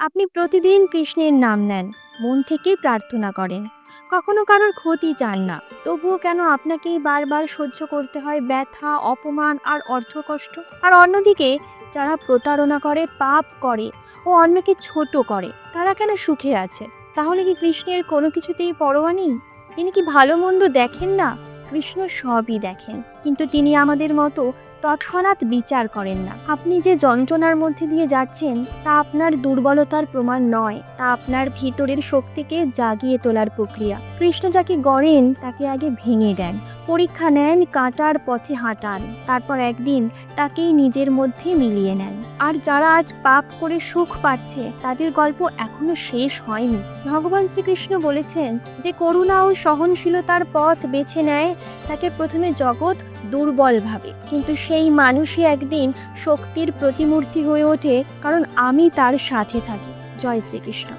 আপনি প্রতিদিন কৃষ্ণের নাম নেন, মন থেকেই প্রার্থনা করেন। কখনো কারোর ক্ষতি চান না, তবুও কেন আপনাকেই বারবার সহ্য করতে হয় ব্যথা, অপমান আর অর্থকষ্ট? আর অন্যদিকে, যারা প্রতারণা করে, পাপ করে ও অন্যকে ছোট করে, তারা কেন সুখে আছে? তাহলে কি কৃষ্ণের কোনো কিছুতেই পরোয়া নেই? তিনি কি ভালো মন্দ দেখেন না? কৃষ্ণ সবই দেখেন। কিন্তু তিনি আমাদের মতো তৎক্ষণাৎ বিচার করেন না। আপনি যে যন্ত্রণার মধ্যে দিয়ে যাচ্ছেন, তা আপনার দুর্বলতার প্রমাণ নয়। তা আপনার ভিতরের শক্তিকে জাগিয়ে তোলার প্রক্রিয়া। কৃষ্ণ যাকে গড়েন, তাকে আগে ভেঙে দেন। পরীক্ষা নেন, কাঁটার পথে হাঁটান। তারপর একদিন তাকেই নিজের মধ্যে মিলিয়ে নেন। আর যারা আজ পাপ করে সুখ পাচ্ছে, তাদের গল্প এখনও শেষ হয়নি। ভগবান শ্রীকৃষ্ণ বলেছেন যে, করুণা ও সহনশীলতার পথ বেছে নেয় তাকে প্রথমে জগৎ দুর্বল ভাবে। কিন্তু সেই মানুষই একদিন শক্তির প্রতিমূর্তি হয়ে ওঠে, কারণ আমি তার সাথে থাকি। জয় শ্রীকৃষ্ণ।